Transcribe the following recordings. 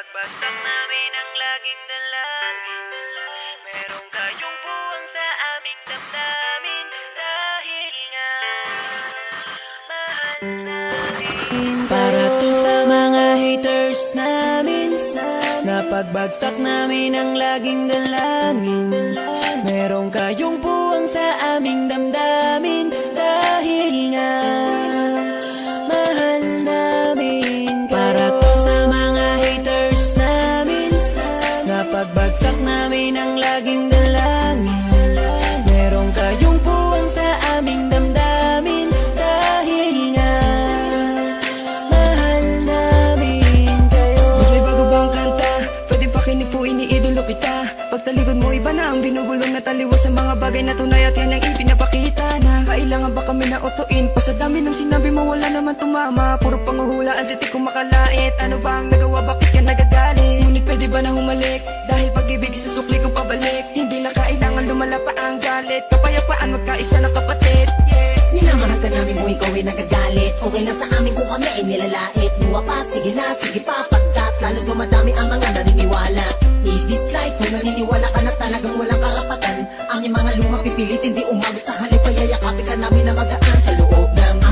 Napagbagsak namin ang laging dalangin Merong kayong buwang sa aming damdamin Dahil nga Mahal namin Para to sa mga haters namin Napagbagsak namin ang laging dalangin. Merong kayong buwang sa aming damdamin dami ng sinabi mo wala naman tumama. Puro panguhula ang titik kong makalait. Ano ba ang nagawa? Bakit ka nagagalit? Ngunit pwede ba na humalik? Dahil pag-ibig sa sukli kong pabalik. Hindi na kailangan lumala pa ang galit. Kapayapaan magkaisa ng kapatid. Yeah. Minamahal ka namin kung ikaw ay nagagalit. Okay lang sa amin kung kami ay nilalait. Luwa pa, sige na, sige pa Pagkat lalo dumadami ang mga naniniwala. I-dislike kung naniniwala ka na talagang walang karapatan. Aming mga lumang pipilitin di umag Sa halip ay yayakapin ka namin na Sa loob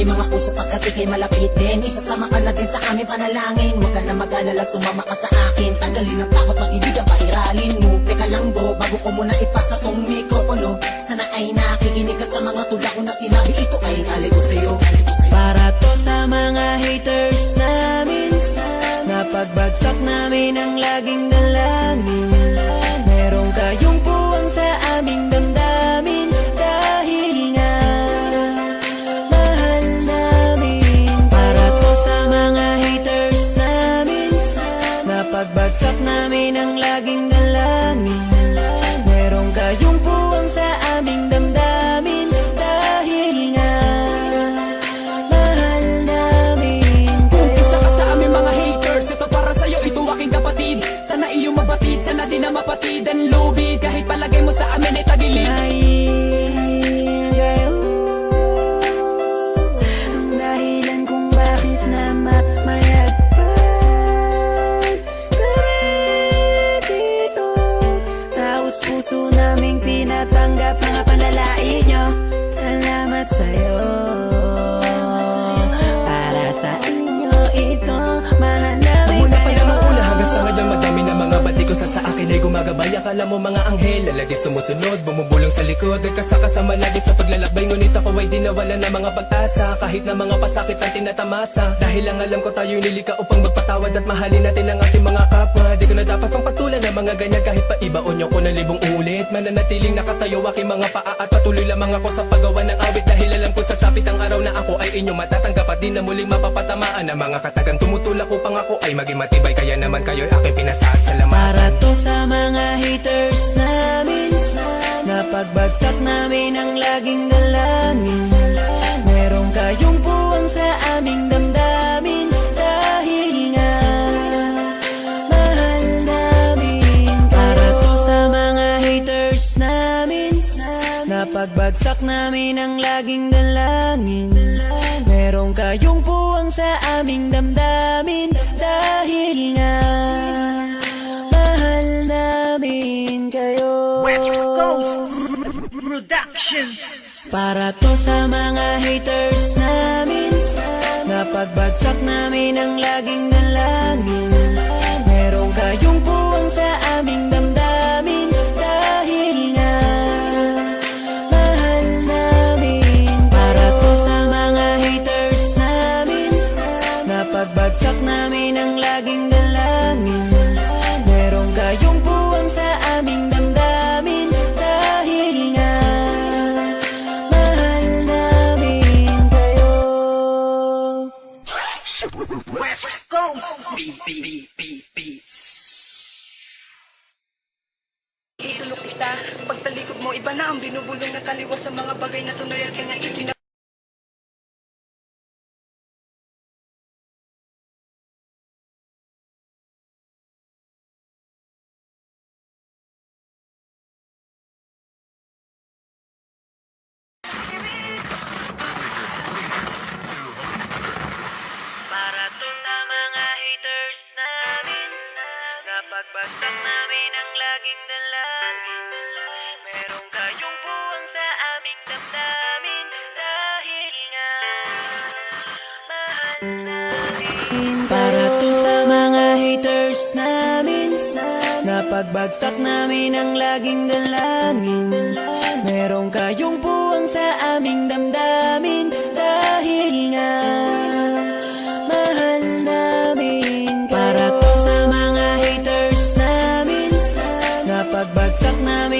aming mga puso pagkat ikay malapit din Isasama ka na din sa aming panalangin. Huwag ka na mag-alala, sumama ka sa akin. Tanggalin ang takot, pag-ibig ang pairalin mo. Teka lang bro, bago ko muna ipasa tong mikropono. Sana ay nakikinig ka sa mga tula ko na sinabi Ito ay alay ko sa'yo Para to sa mga haters namin Napagbagsak namin ang laging dalangin mabatid, sana din na mapatid ang lubid Kahit palagay mo sa amin Akala mo mga anghel Lalagi sumusunod Bumubulong sa likod Nagkasakasama lagi sa paglalakbay. Ngunit ako ay di nawala ng mga pag-asa Kahit na mga pasakit ang tinatamasa. Dahil ang alam ko tayo'y nilika upang magpatawad At mahalin natin ang ating mga kapwa. Di ko na dapat pang patulan ng mga ganyan Kahit pa ibaon ko na libong ulit. Mananatiling nakatayo aking mga paa At patuloy lamang ako sa paggawa ng awit. Dahil alam ko sa sapit ang araw na ako ay inyong matatanggap At di na muling mapapatamaan Ang mga katagang tumutulak upang ako ay maging matibay. Kaya naman kayo'y aking pinasasalamatan Para to sa mga haters namin. Napagbagsak namin ang laging dalangin. Merong kayong buwang sa aming damdamin. Dahil nga Mahal namin. Para to sa mga haters namin. Napagbagsak namin ang laging dalangin. Merong kayong buwang sa aming damdamin. Dahil nga Productions. Para to sa mga haters namin. Napagbagsak namin ang laging dalangin Itulok kita Pagtalikod mo iba na ang binubulong na taliwas sa mga bagay na tunay at yan ang Para to sa mga haters namin. Napagbagsak namin ang laging dalangin. Merong kayong buwang sa aming damdamin. Dahil nga Mahal namin Para to sa mga haters namin. Napagbagsak namin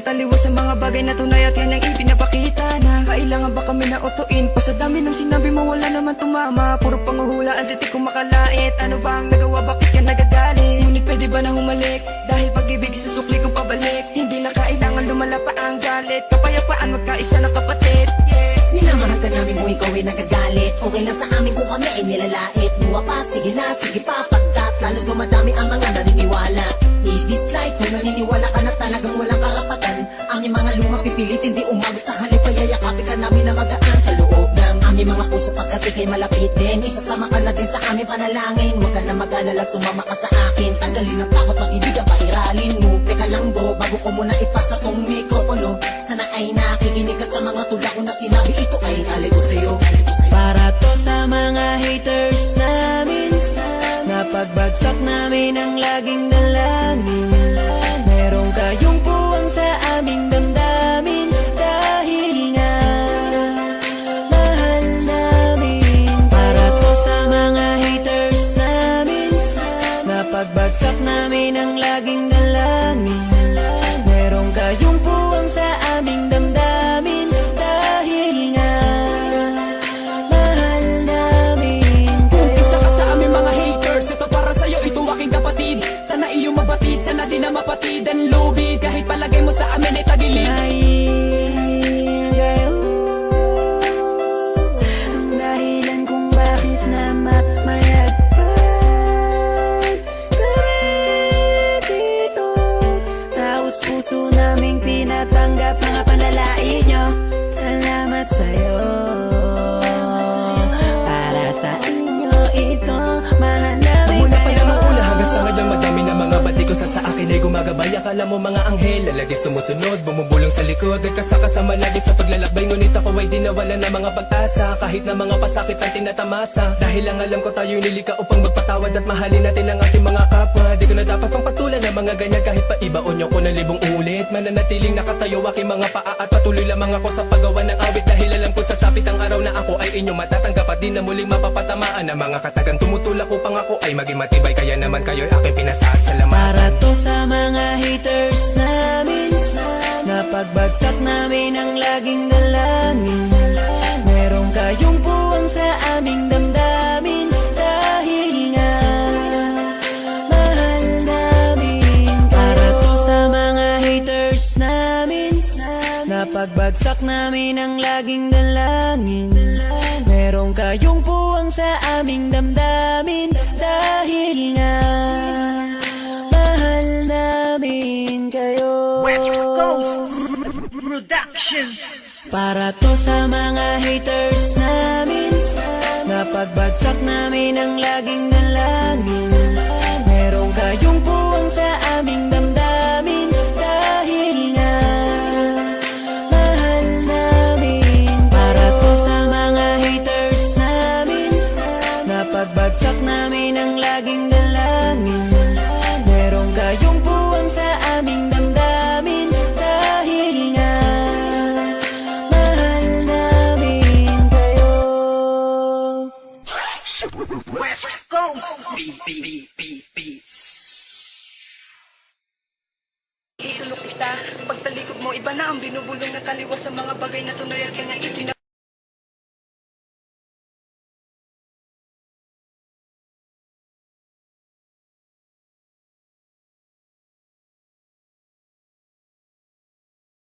ang binubulong na taliwas sa mga bagay na tunay at yan ang ipinapakita na. Kailangan ba kami na otuin? Pa sa dami ng sinabi mo wala naman tumama. Puro panguhula ang titik kong makalait. Ano ba ang nagawa? Bakit ka nagagalit? Ngunit pwede ba na humalik? Dahil pag-ibig sa sukli kong pabalik. Hindi na kailangan lumala pa ang galit. Kapayapaan magkaisa ng kapatid. Yeah. Minamahal ka namin kung ikaw ay nagagalit. Okay lang sa amin kung kami ay nilalait. Buwa pa, sige na, sige pa Pagkat lalo dumadami ang mga naniniwala. I-dislike kung naniniwala ka na talagang walang mga lumang pipilitin di umag Sa halip. Ay yayakapin ka namin na magaan Sa loob ng aming mga puso. Pagkat ikay malapit din Isasama ka na din sa aming panalangin. Huwag ka na mag-alala, sumama ka sa akin. Tanggalin ang takot, pag-ibig ang pairalin mo. Teka lang bro, bago ko muna ipasa tong mikropono. Sana ay nakikinig ka sa mga tula ko na sinabi Ito ay alay ko sa'yo Para to sa mga haters namin Napagbagsak namin ang laging dalangin Napagbagsak namin ang laging dalangin Merong kayong buwang sa aming damdamin Dahil nga Mahal namin kayo. Isa ka sa aming mga haters Ito para sa'yo, ito aking kapatid. Sana iyong mabatid, sana di na mapatid ang lubid Kahit palagay ay Akala mo mga anghel, lalagi sumusunod Bumubulong sa likod, nagkasakasama lagi sa paglalakbay. Ngunit ako ay di nawala ng mga pag-asa Kahit na mga pasakit ang tinatamasa. Dahil lang alam ko tayo nilika upang magpatawad At mahalin natin ang ating mga kapwa. Di ko na dapat pang patulan ng mga ganyan Kahit pa ibaon niyo ko ng libong ulit. Mananatiling nakatayo aking mga paa At patuloy lamang ako sa paggawa ng awit. Dahil alam ko sa sapit ang araw na ako ay inyong matatanggap At di na muling mapapatamaan ng mga katagang tumutulak upang ako ay maging matibay Kaya naman kayo'y aking pinasasalamatan Para to sa mga haters namin. Napagbagsak namin ang laging dalangin. Merong kayong buwang sa aming damdamin. Dahil nga Mahal namin. Para to sa mga haters namin. Napagbagsak namin ang laging dalangin. Merong kayong buwang sa aming damdamin. Dahil nga namin kayo. West Coast Productions. Para to sa mga haters namin. Napagbagsak namin ang laging dalangin Merong kayong buwang sa aming damdamin. Dahil nga Mahal namin. Para to sa mga haters namin. Napagbagsak namin ang laging dalangin Itulok kita Pagtalikod mo iba na ang binubulong na taliwas sa mga bagay na tunay at yan ang ipinapakita